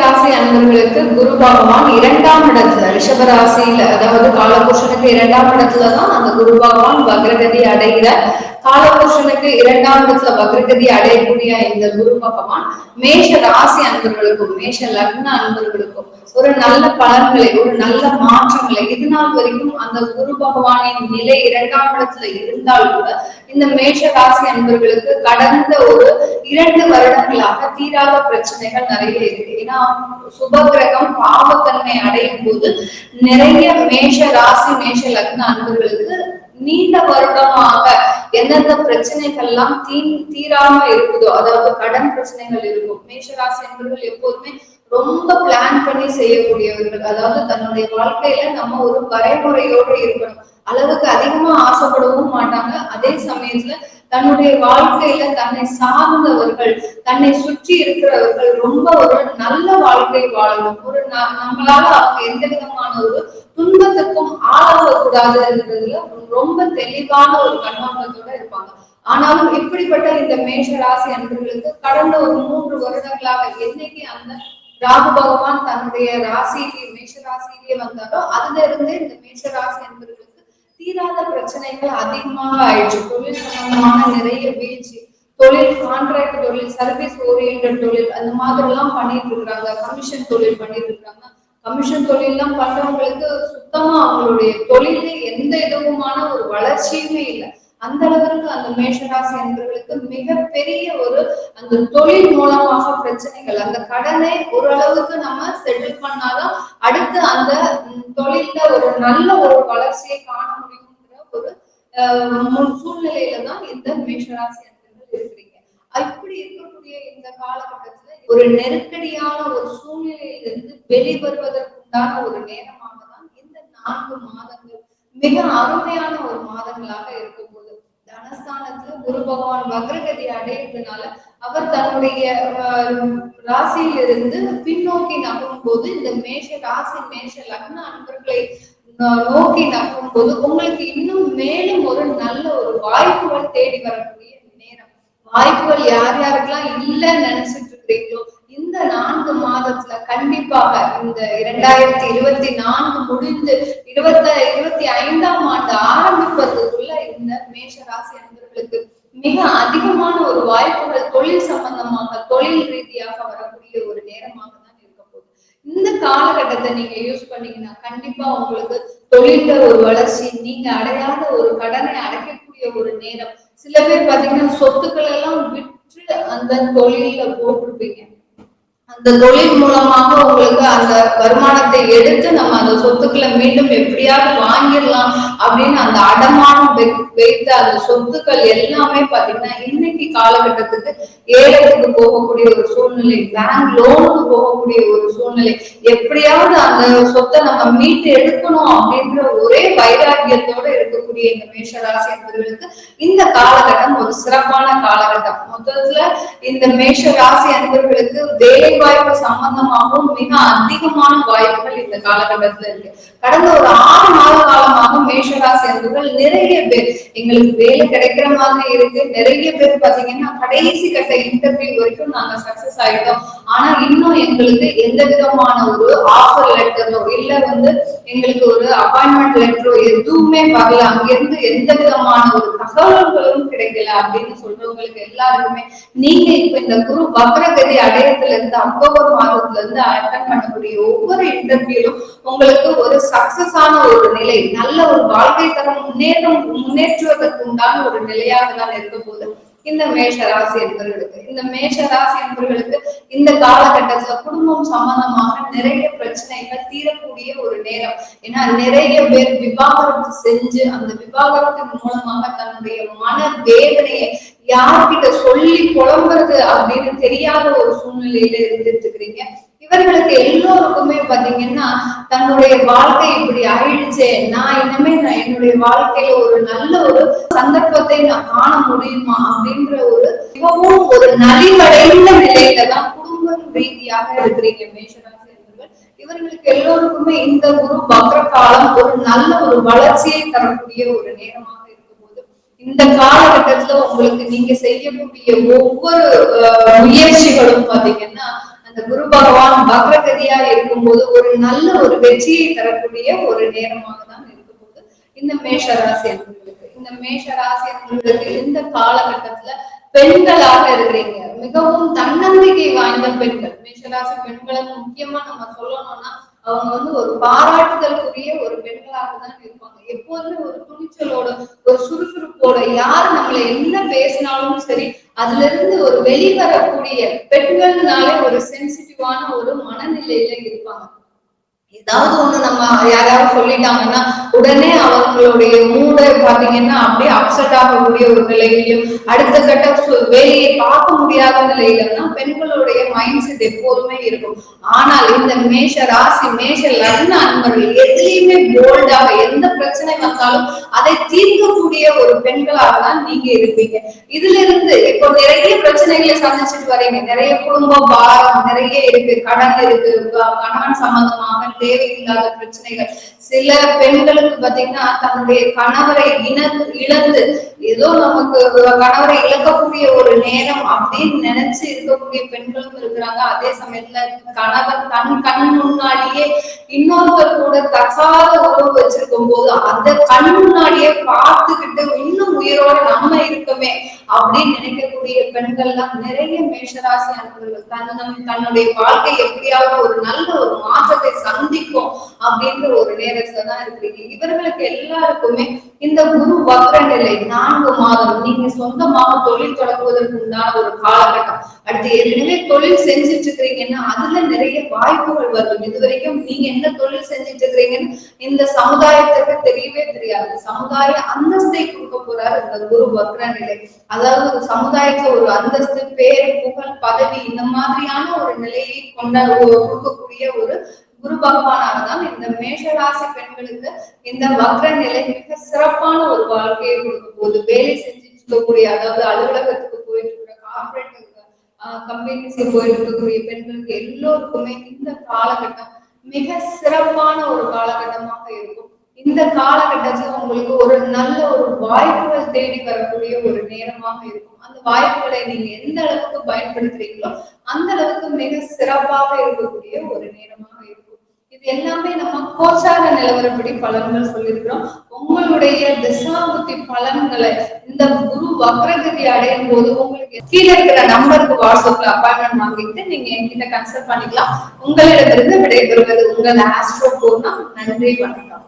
ராசி அன்பர்களுக்கு குரு பகவான் இரண்டாம் இடத்துல ரிஷபராசியில அதாவது காலபுருஷனுக்கு இரண்டாம் இடத்துல தான் அந்த குரு பகவான் வக்ரகதி அடைகிற காலபுருஷனுக்கு இரண்டாம் இடத்துல வக்ரகதி அடையக்கூடிய இந்த குரு பகவான் மேஷ ராசி அன்பர்களுக்கும் மேஷ லக்ன அன்பர்களுக்கும் ஒரு நல்ல பலன்களை ஒரு நல்ல மாற்றங்களை இது நாள் வரைக்கும் அந்த குரு பகவானின் நிலை இரண்டாம் இடத்துல இருந்தால் கூட இந்த மேஷ ராசி அன்பர்களுக்கு கடந்த ஒரு இரண்டு வருடங்களாக தீராத பிரச்சனைகள் நிறைய இருக்கு. ஏன்னா சுபகிரகம் பாவத்தன்மை அடையும் போது நிறைய மேஷ ராசி மேஷ லக்ன அன்பர்களுக்கு நீண்ட வருடமாக எந்தெந்த பிரச்சனைகள்லாம் தீ தீராம இருக்குதோ அதாவது கடன் பிரச்சனைகள் இருக்கும் மேஷராசி என்பவர்கள் எப்போதுமே ரொம்ப பிளான் பண்ணி செய்யக்கூடியவர்கள். அதாவது தன்னுடைய வாழ்க்கையில நம்ம ஒரு வரைமுறையோடு இருக்கணும். அளவுக்கு அதிகமா ஆசைப்படவும் மாட்டாங்க. அதே சமயத்துல தன்னுடைய வாழ்க்கையில தன்னை சார்ந்தவர்கள் தன்னை சுற்றி இருக்கிறவர்கள் ரொம்ப ஒரு நல்ல வாழ்க்கை வாழணும். ஒரு நம்மளால அவங்க எந்த விதமான ஒரு துன்பத்துக்கும் ஆளாகக்கூடாதுன்றதுல ரொம்ப தெளிவான ஒரு கண்ணோட்டத்தோட இருப்பாங்க. ஆனாலும் இப்படிப்பட்ட இந்த மேஷ ராசி அன்பர்களுக்கு கடந்த ஒரு மூன்று வருடங்களாக என்னைக்கு அந்த ராகு பகவான் தன்னுடைய ராசியிலேயே மேஷ ராசியிலேயே வந்தாரோ அதுல இருந்து இந்த மேஷ ராசி அன்பர்களுக்கு தீராத பிரச்சனைகள் அதிகமாக ஆயிடுச்சு. தொழில் சம்பந்தமான நிறைய வீழ்ச்சி. தொழில் கான்ட்ராக்ட் தொழில் சர்வீஸ் ஓரியன்ட் தொழில் அந்த மாதிரி எல்லாம் பண்ணிட்டு இருக்காங்க. கமிஷன் தொழில் பண்ணிட்டு இருக்காங்க. கமிஷன் தொழில் எல்லாம் பண்றவங்களுக்கு சுத்தமா அவங்களுடைய தொழில எந்த இதுவுமான ஒரு வளர்ச்சியுமே இல்லை. அந்த அளவிற்கு அந்த மேஷராசி என்பவர்களுக்கு மிகப்பெரிய ஒரு அந்த தொழில் மூலமாக பிரச்சனைகள். அந்த கடனை ஓரளவுக்கு நம்ம செட்டில் பண்ணாதான் அடுத்து அந்த தொழில ஒரு நல்ல ஒரு வளர்ச்சியை காண ஒரு சூழ்நிலையில தான் இந்த மேஷராசி அன்பர்கள் இருக்கிறீங்க. இப்படி இருக்கக்கூடிய இந்த காலகட்டத்துல ஒரு நெருக்கடியான ஒரு சூழ்நிலையிலிருந்து வெளிவருவதற்குண்டான ஒரு நேரமாக தான் இந்த நான்கு மாதங்கள் மிக அருமையான ஒரு மாதங்களாக இருக்கும் போது. தனஸ்தானத்துல குரு பகவான் வக்ரகதி அடையிறதுனால அவர் தன்னுடைய ராசியிலிருந்து பின்னோக்கி நகரும் போது இந்த மேஷ ராசி மேஷ லக்ன அன்பர்களை நோக்கி நகரும் போது உங்களுக்கு இன்னும் மேலும் ஒரு நல்ல ஒரு வாய்ப்புகள் தேடி வரக்கூடிய நேரம். வாய்ப்புகள் யார் யாருக்கெல்லாம் இல்லைன்னு நினைச்சிட்டு இருக்கிறீங்களோ இந்த நான்கு மாதத்துல கண்டிப்பாக இந்த இரண்டாயிரத்தி இருபத்தி நான்கு முடிந்து இருபத்தி இருபத்தி ஐந்தாம் ஆண்டு ஆரம்பிப்பதுக்குள்ள இந்த மேஷ ராசி அன்பர்களுக்கு மிக அதிகமான ஒரு வாய்ப்புகள் தொழில் சம்பந்தமாக தொழில் ரீதியாக வரக்கூடிய ஒரு நேரமாக இந்த காலகட்டத்தை நீங்க யூஸ் பண்ணீங்கன்னா கண்டிப்பா உங்களுக்கு தொழில ஒரு வளர்ச்சி நீங்க அடையாத ஒரு கடனை அடைக்கக்கூடிய ஒரு நேரம். சில பேர் பாத்தீங்கன்னா சொத்துக்கள் எல்லாம் விற்று அந்த தொழில போட்டிருப்பீங்க. அந்த தொழில் மூலமாக உங்களுக்கு அந்த வருமான எடுத்து நம்ம அந்த சொத்துக்களை மீண்டும் எப்படியாவது வாங்கிடலாம் அப்படின்னு அந்த அடமானம் வைத்த அந்த சொத்துக்கள் எல்லாமே பாத்தீங்கன்னா இன்னைக்கு காலகட்டத்துக்கு ஏலத்துக்கு போகக்கூடிய ஒரு சூழ்நிலை பேங்க் லோனுக்கு போகக்கூடிய ஒரு சூழ்நிலை எப்படியாவது அந்த சொத்தை நம்ம மீட்டு எடுக்கணும் அப்படின்ற ஒரே வைராக்கியத்தோட இருக்கக்கூடிய இந்த மேஷராசி என்பவர்களுக்கு இந்த காலகட்டம் ஒரு சிறப்பான காலகட்டம். மொத்தத்துல இந்த மேஷ ராசி அன்பர்களுக்கு வேலை வாய்ப்பு சம்பந்தமாகவும் மிக அதிகமான வாய்ப்புகள் இந்த காலகட்டத்துல இருக்கு. கடந்த ஒரு ஆறு மாத காலமாக மேஷராசி அன்பர்கள் நிறைய பேர் எங்களுக்கு வேலை கிடைக்கிற மாதிரி இருக்கு. நிறைய பேர் பாத்தீங்கன்னா கடைசி கட்ட இன்டர்வியூ வரைக்கும் நாங்க சக்சஸ் ஆயிட்டோம். ஆனா இன்னும் எங்களுக்கு எந்த விதமான ஒரு ஆஃபர் லெட்டரோ இல்ல வந்து எங்களுக்கு ஒரு அப்பாயின்மெண்ட் லெட்டரோ எதுவுமே வரல. அங்கிருந்து எந்த விதமான ஒரு தகவல்களும் கிடைக்கல அப்படின்னு சொல்றவங்களுக்கு எல்லாருக்குமே நீங்க இப்ப இந்த குரு வக்ரகதி அடையத்துல இருந்து அக்டோபர் மாதத்துல இருந்து அட்டன் பண்ணக்கூடிய ஒவ்வொரு இன்டர்வியூ இன்டர்வியூலும் உங்களுக்கு ஒரு சக்சஸ் ஆன ஒரு நிலை நல்ல ஒரு வாழ்க்கை தரம் முன்னேற்றம் முன்னேற்றுவதற்கு உண்டான ஒரு நிலையாக தான் இருக்க போது இந்த மேஷ ராசி என்பவர்களுக்கு. இந்த மேஷ ராசி என்பவர்களுக்கு இந்த காலகட்டத்துல குடும்பம் சம்பந்தமாக நிறைய பிரச்சனைகள் தீரக்கூடிய ஒரு நேரம். ஏன்னா நிறைய பேர் விவாகரத்து செஞ்சு அந்த விவாகரத்தின் மூலமாக தன்னுடைய மன வேதனையை யார்கிட்ட சொல்லி புலம்புறது அப்படின்னு தெரியாத ஒரு சூழ்நிலையில இருந்துட்டு இருக்கிறீங்க. இவர்களுக்கு எல்லோருக்குமே பாத்தீங்கன்னா தன்னுடைய வாழ்க்கை இப்படி ஆயிடுச்சே நான் இனிமே நான் என்னுடைய வாழ்க்கையில ஒரு நல்ல ஒரு சந்தர்ப்பத்தை நான் காண முடியுமா அப்படின்ற ஒரு மிகவும் ஒரு நலிவடைந்த நிலையில தான் குடும்ப ரீதியாக இருக்கிறீங்க மேஷராசி இவர்களுக்கு எல்லோருக்குமே இந்த குரு வக்ர காலம் ஒரு நல்ல ஒரு வளர்ச்சியை தரக்கூடிய ஒரு நேரமாக இந்த காலகட்டத்துல உங்களுக்கு நீங்க செய்யக்கூடிய ஒவ்வொரு முயற்சிகளும் பாத்தீங்கன்னா அந்த குரு பகவான் வக்ரகதியா இருக்கும்போது ஒரு நல்ல ஒரு வெற்றியை தரக்கூடிய ஒரு நேரமாக தான் இருக்க இந்த மேஷ ராசி அன்பர்களுக்கு. இந்த மேஷ ராசி அன்பர்களுக்கு இந்த காலகட்டத்துல பெண்களாக இருக்கிறீங்க. மிகவும் தன்னம்பிக்கை வாய்ந்த பெண்கள். மேஷராசி பெண்களுக்கு முக்கியமா நம்ம சொல்லணும்னா அவங்க வந்து ஒரு பாராட்டுதலுக்குரிய ஒரு பெண்களாக தான் இருப்பாங்க. எப்போதுமே ஒரு துணிச்சலோட ஒரு சுறுசுறுப்போட யார் நம்மளை என்ன பேசினாலும் சரி அதுல இருந்து ஒரு வெளிவரக்கூடிய பெண்கள்னாலே ஒரு சென்சிட்டிவான ஒரு மனநிலையில இருப்பாங்க. ஏதாவது ஒண்ணு யாராவது சொல்லிட்டாங்கன்னா உடனே அவங்களுடைய மூடை பாத்தீங்கன்னா அப்படியே அப்செட் ஆகக்கூடிய ஒரு நிலையிலும் அடுத்த கட்ட வேலையை பார்க்க முடியாத நிலையில பெண்களுடைய மைண்ட் செட் எப்போதுமே இருக்கும். ஆனால் இந்த மேஷ ராசி மேஷ லக்ன அன்பர்கள் எதுலையுமே போல்டாக எந்த பிரச்சனை வந்தாலும் அதை தீர்க்கக்கூடிய ஒரு பெண்களாக தான் நீங்க இருப்பீங்க. இதுல இருந்து இப்போ நிறைய பிரச்சனைகளை சந்திச்சுட்டு வரீங்க. நிறைய குடும்ப பாரம் நிறைய இருக்கு. கடன் இருக்கு. கணவன் சம்பந்தமாக தேவையில்லாத பிரச்சனைகள். சில பெண்களுக்கு பாத்தீங்கன்னா தன்னுடைய கணவரை இழந்து இழந்து ஏதோ நமக்கு கணவரை இழக்கக்கூடிய ஒரு நேரம் அப்படின்னு நினைச்சு இருக்கக்கூடிய பெண்களும் இருக்கிறாங்க. அதே சமயத்துல கணவர் தன் கண் முன்னாடியே இன்னொருத்தர் கூட தக்காத உறவு வச்சிருக்கும் போது அந்த கண் முன்னாடியே பார்த்துக்கிட்டு இன்னும் உயிரோட நம்ம இருக்கமே அப்படின்னு நினைக்கக்கூடிய பெண்கள்லாம் நிறைய மேஷராசி அன்பர்கள் தன்னம் தன்னுடைய வாழ்க்கை எப்படியாவது ஒரு நல்ல ஒரு மாற்றத்தை சந்திக்கும் அப்படின்ற ஒரு நேரத்துல தான் இருக்கிறீங்க. இவர்களுக்கு எல்லாருக்குமே இந்த குரு வக்ர நிலை நான்கு மாதம். நீங்க சொந்தமாக தொழில் தொடங்குவதற்கு உண்டான ஒரு காலகட்டம். அடுத்து ஏற்கனவே தொழில் செஞ்சுட்டு இருக்கிறீங்கன்னா அதுல நிறைய வாய்ப்புகள் வரும். இது வரைக்கும் நீங்க என்ன தொழில் செஞ்சுட்டு இருக்கிறீங்கன்னு இந்த சமுதாயத்துக்கு தெரியவே தெரியாது. சமுதாய அந்தஸ்தை கொடுக்க போற இந்த குரு வக்ர நிலை அதாவது ஒரு சமுதாயத்துல ஒரு அந்தஸ்து பேர் புகழ் பதவி இந்த மாதிரியான ஒரு நிலையை கொண்ட கொடுக்கக்கூடிய ஒரு குரு பகவானாகதான் இந்த மேஷராசி பெண்களுக்கு இந்த வக்ர நிலை மிக சிறப்பான ஒரு வாழ்க்கையை கொடுக்கும் போது வேலை செஞ்சுட்டு இருக்கக்கூடிய அதாவது அலுவலகத்துக்கு போயிட்டு இருக்கிற கார்பரேட் கம்பெனிஸ்க்கு போயிட்டு இருக்கக்கூடிய பெண்களுக்கு எல்லோருக்குமே இந்த காலகட்டம் மிக சிறப்பான ஒரு காலகட்டமாக இருக்கும். இந்த காலகட்டத்துல உங்களுக்கு ஒரு நல்ல ஒரு வாய்ப்புகள் தேடி வரக்கூடிய ஒரு நேரமாக இருக்கும். அந்த வாய்ப்புகளை நீங்க எந்த அளவுக்கு பயன்படுத்துறீங்களோ அந்த அளவுக்கு மிக சிறப்பாக இருக்கக்கூடிய ஒரு நேரமாக இருக்கும். இது எல்லாமே நம்ம கோச்சார நிலவரப்படி பலன்கள் சொல்லியிருக்கிறோம். உங்களுடைய திசாபுத்தி பலன்களை இந்த குரு வக்ரகதி அடையும் போது உங்களுக்கு கீழே இருக்கிற நம்பருக்கு வாட்ஸ்அப்ல அப்பாயின்மெண்ட் வாங்கிட்டு நீங்க என்கிட்ட கன்சல்ட் பண்ணிக்கலாம். உங்களிடமிருந்து விடைபெறுவது உங்கள் ஆஸ்ட்ரோ பூர்ணம் நன்றி வணக்கம்.